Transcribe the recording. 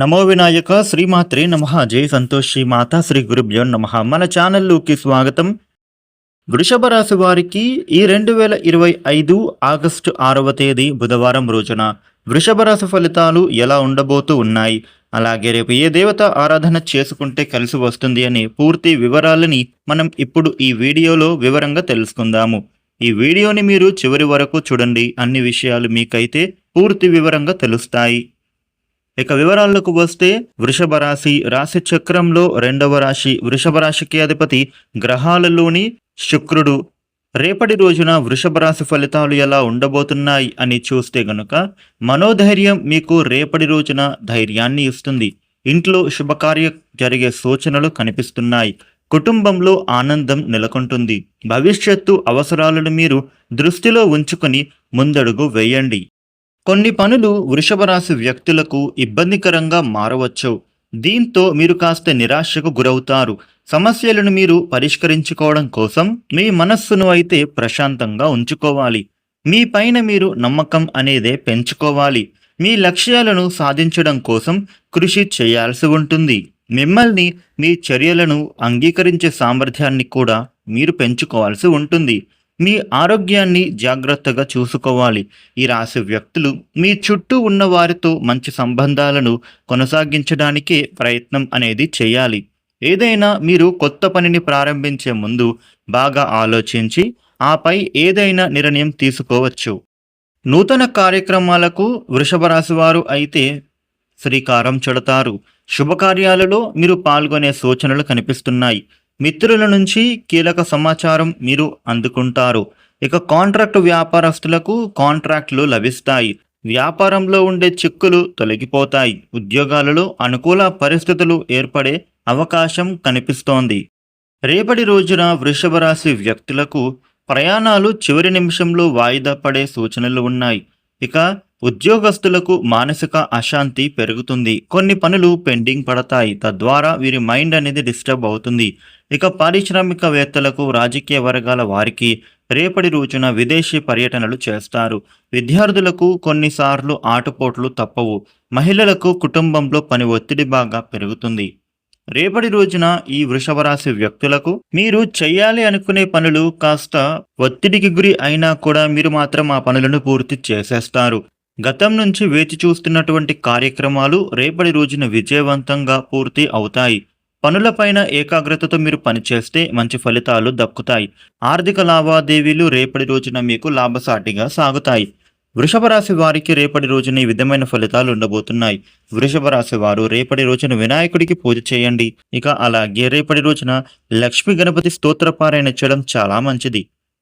నమో వినాయక శ్రీమాత్రే నమ. జై సంతోష్ శ్రీ మాత శ్రీ గురుభ్యో నమ. మన ఛానల్లోకి స్వాగతం. వృషభ రాశి వారికి ఈ రెండు వేల ఇరవై ఐదు ఆగస్టు ఆరవ తేదీ బుధవారం రోజున వృషభ రాశి ఫలితాలు ఎలా ఉండబోతూ ఉన్నాయి? అలాగే రేపు ఏ దేవత ఆరాధన చేసుకుంటే కలిసి వస్తుంది అనే పూర్తి వివరాలని మనం ఇప్పుడు ఈ వీడియోలో వివరంగా తెలుసుకుందాము. ఈ వీడియోని మీరు చివరి వరకు చూడండి. అన్ని విషయాలు మీకైతే పూర్తి వివరంగా తెలుస్తాయి. ఇక వివరాలకు వస్తే వృషభ రాశి రాశి చక్రంలో రెండవ రాశి వృషభ రాశికి అధిపతి గ్రహాలలోని శుక్రుడు. రేపటి రోజున వృషభ రాశి ఫలితాలు ఎలా ఉండబోతున్నాయి అని చూస్తే గనుక మనోధైర్యం మీకు రేపటి రోజున ధైర్యాన్ని ఇస్తుంది. ఇంట్లో శుభకార్య జరిగే సూచనలు కనిపిస్తున్నాయి. కుటుంబంలో ఆనందం నెలకొంటుంది. భవిష్యత్తు అవసరాలను మీరు దృష్టిలో ఉంచుకొని ముందడుగు వేయండి. కొన్ని పనులు వృషభ రాశి వ్యక్తులకు ఇబ్బందికరంగా మారవచ్చు. దీంతో మీరు కాస్త నిరాశకు గురవుతారు. సమస్యలను మీరు పరిష్కరించుకోవడం కోసం మీ మనస్సును అయితే ప్రశాంతంగా ఉంచుకోవాలి. మీ పైన మీరు నమ్మకం అనేదే పెంచుకోవాలి. మీ లక్ష్యాలను సాధించడం కోసం కృషి చేయాల్సి ఉంటుంది. మిమ్మల్ని మీ చర్యలను అంగీకరించే సామర్థ్యాన్ని కూడా మీరు పెంచుకోవాల్సి ఉంటుంది. మీ ఆరోగ్యాన్ని జాగ్రత్తగా చూసుకోవాలి. ఈ రాశి వ్యక్తులు మీ చుట్టూ ఉన్న వారితో మంచి సంబంధాలను కొనసాగించడానికే ప్రయత్నం అనేది చేయాలి. ఏదైనా మీరు కొత్త పనిని ప్రారంభించే ముందు బాగా ఆలోచించి ఆపై ఏదైనా నిర్ణయం తీసుకోవచ్చు. నూతన కార్యక్రమాలకు వృషభ రాశి వారు అయితే శ్రీకారం చుడతారు. శుభకార్యాలలో మీరు పాల్గొనే సూచనలు కనిపిస్తున్నాయి. మిత్రుల నుంచి కీలక సమాచారం మీరు అందుకుంటారు. ఇక కాంట్రాక్ట్ వ్యాపారస్తులకు కాంట్రాక్టులు లభిస్తాయి. వ్యాపారంలో ఉండే చిక్కులు తొలగిపోతాయి. ఉద్యోగాలలో అనుకూల పరిస్థితులు ఏర్పడే అవకాశం కనిపిస్తోంది. రేపటి రోజున వృషభ రాశి వ్యక్తులకు ప్రయాణాలు చివరి నిమిషంలో వాయిదా పడే సూచనలు ఉన్నాయి. ఇక ఉద్యోగస్తులకు మానసిక అశాంతి పెరుగుతుంది. కొన్ని పనులు పెండింగ్ పడతాయి. తద్వారా వీరి మైండ్ అనేది డిస్టర్బ్ అవుతుంది. ఇక పారిశ్రామికవేత్తలకు రాజకీయ వర్గాల వారికి రేపటి రోజున విదేశీ పర్యటనలు చేస్తారు. విద్యార్థులకు కొన్నిసార్లు ఆటుపోట్లు తప్పవు. మహిళలకు కుటుంబంలో పని ఒత్తిడి బాగా పెరుగుతుంది. రేపటి రోజున ఈ వృషభరాశి వ్యక్తులకు మీరు చేయాలి అనుకునే పనులు కాస్త ఒత్తిడికి గురి అయినా కూడా మీరు మాత్రం ఆ పనులను పూర్తి చేసేస్తారు. గతం నుంచి వేచి చూస్తున్నటువంటి కార్యక్రమాలు రేపటి రోజున విజయవంతంగా పూర్తి అవుతాయి. పనులపైన ఏకాగ్రతతో మీరు పనిచేస్తే మంచి ఫలితాలు దక్కుతాయి. ఆర్థిక లావాదేవీలు రేపటి రోజున మీకు లాభసాటిగా సాగుతాయి. వృషభ రాశి వారికి రేపటి రోజున ఈ విధమైన ఫలితాలు ఉండబోతున్నాయి. వృషభ రాశి వారు రేపటి రోజున వినాయకుడికి పూజ చేయండి. ఇక అలాగే రేపటి రోజున లక్ష్మీ గణపతి స్తోత్రపారాయణ చేయడం చాలా మంచిది.